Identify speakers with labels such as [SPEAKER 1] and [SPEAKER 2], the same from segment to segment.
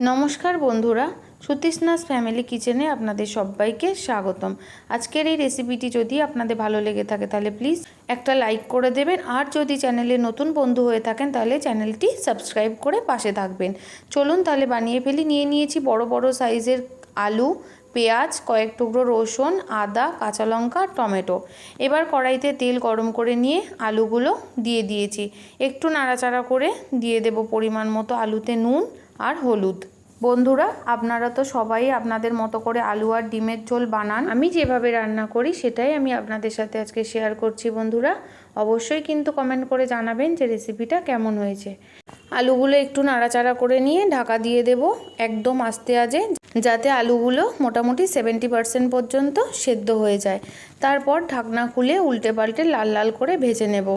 [SPEAKER 1] নমস্কার বন্ধুরা, সুতৃষ্ণাস ফ্যামিলি কিচেনে আপনাদের সবাইকে স্বাগতম। আজকের এই রেসিপিটি যদি আপনাদের ভালো লেগে থাকে তাহলে প্লিজ একটা লাইক করে দেবেন, আর যদি চ্যানেলে নতুন বন্ধু হয়ে থাকেন তাহলে চ্যানেলটি সাবস্ক্রাইব করে পাশে থাকবেন। চলুন তাহলে বানিয়ে ফেলি, নিয়ে নিয়েছি বড় বড় সাইজের আলু, পেঁয়াজ, কয়েক টুকরো রসুন, আদা, কাঁচা লঙ্কা, টমেটো। এবার কড়াইতে তেল গরম করে নিয়ে আলুগুলো দিয়ে দিয়েছি। একটু নাড়াচাড়া করে দিয়ে দেব পরিমাণ মতো আলুতে নুন আর হলুদ। বন্ধুরা, আপনারা তো সবাই আপনাদের মতো করে আলু আর ডিমের ঝোল বানান। আমি যেভাবে রান্না করি, সেটাই আমি আপনাদের সাথে আজকে শেয়ার করছি বন্ধুরা। অবশ্যই কিন্তু কমেন্ট করে জানাবেন যে রেসিপিটা কেমন হয়েছে। আলুগুলো একটু নাড়াচাড়া করে নিয়ে ঢাকা দিয়ে দেব একদম আস্তে আজে, যাতে আলুগুলো মোটামুটি সেভেন্টি পার্সেন্ট পর্যন্ত সেদ্ধ হয়ে যায়। তারপর ঢাকনা খুলে উল্টে পাল্টে লাল লাল করে ভেজে নেব।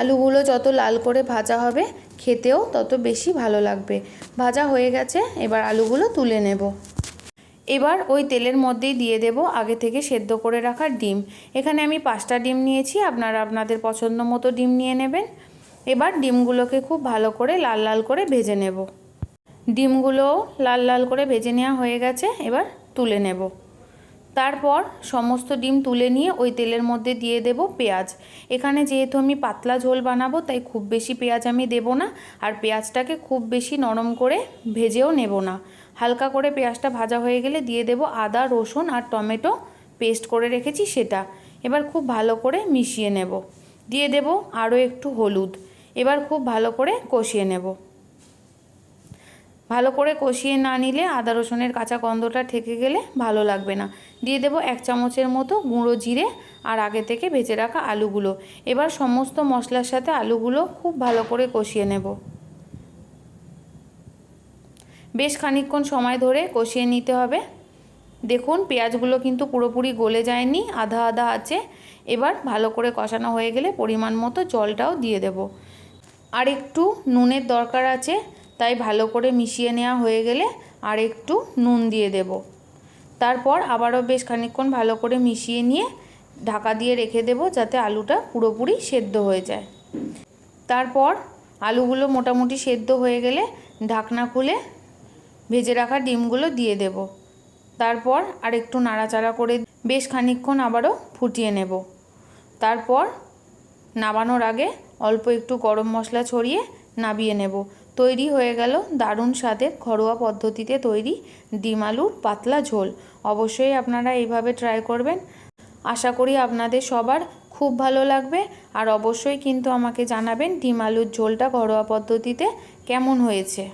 [SPEAKER 1] আলুগুলো যত লাল করে ভাজা হবে, খেতেও তত বেশি ভালো লাগবে। ভাজা হয়ে গেছে, এবার আলুগুলো তুলে নেব। এবার ওই তেলের মধ্যেই দিয়ে দেব আগে থেকে সেদ্ধ করে রাখা ডিম। এখানে আমি পাঁচটা ডিম নিয়েছি, আপনারা আপনাদের পছন্দ মতো ডিম নিয়ে নেবেন। এবার ডিমগুলোকে খুব ভালো করে লাল লাল করে ভেজে নেব। ডিমগুলো লাল লাল করে ভেজে নেওয়া হয়ে গেছে, এবার তুলে নেব। তারপর সমস্ত ডিম তুলে নিয়ে ওই তেলের মধ্যে দিয়ে দেব পেঁয়াজ। এখানে যেহেতু আমি পাতলা ঝোল বানাবো, তাই খুব বেশি পেঁয়াজ আমি দেব না আর পেঁয়াজটাকে খুব বেশি নরম করে ভেজেও নেব না। হালকা করে পেঁয়াজটা ভাজা হয়ে গেলে দিয়ে দেব আদা, রসুন আর টমেটো পেস্ট করে রেখেছি সেটা। এবার খুব ভালো করে মিশিয়ে নেব। দিয়ে দেব আরও একটু হলুদ। এবার খুব ভালো করে কষিয়ে নেব। ভালো করে কষিয়ে না নিলে আদা রসুনের কাঁচা গন্ধটা ঠেকে গেলে ভালো লাগবে না। দিয়ে দেব এক চামচের মতো গুঁড়ো জিরে আর আগে থেকে ভেজে রাখা আলুগুলো। এবার সমস্ত মশলার সাথে আলুগুলো খুব ভালো করে কষিয়ে নেব। বেশ খানিকক্ষণ সময় ধরে কষিয়ে নিতে হবে। দেখুন, পেঁয়াজগুলো কিন্তু পুরোপুরি গলে যায়নি, আধা আধা আছে। এবার ভালো করে কষানো হয়ে গেলে পরিমাণ মতো জলটাও দিয়ে দেব। আর একটু নুনের দরকার আছে। তাই ভালো করে মিশিয়ে নেওয়া হয়ে গেলে আর একটু নুন দিয়ে দেব। তারপর আবারও বেশ খানিকক্ষণ ভালো করে মিশিয়ে নিয়ে ঢাকা দিয়ে রেখে দেব যাতে আলুটা পুরোপুরি সেদ্ধ হয়ে যায়। তারপর আলুগুলো মোটামুটি সেদ্ধ হয়ে গেলে ঢাকনা খুলে ভেজে রাখা ডিমগুলো দিয়ে দেব। তারপর আর একটু নাড়াচাড়া করে বেশ খানিকক্ষণ আবারও ফুটিয়ে নেব। তারপর নামানোর আগে অল্প একটু গরম মশলা ছড়িয়ে নাবিয়ে নেব। তৈরি হয়ে গেল দারুণ স্বাদের ঘরোয়া পদ্ধতিতে তৈরি ডিম আলুর পাতলা ঝোল। অবশ্যই আপনারা এইভাবে ট্রাই করবেন। আশা করি আপনাদের সবার খুব ভালো লাগবে। আর অবশ্যই কিন্তু আমাকে জানাবেন ডিম আলুর ঝোলটা ঘরোয়া পদ্ধতিতে কেমন হয়েছে।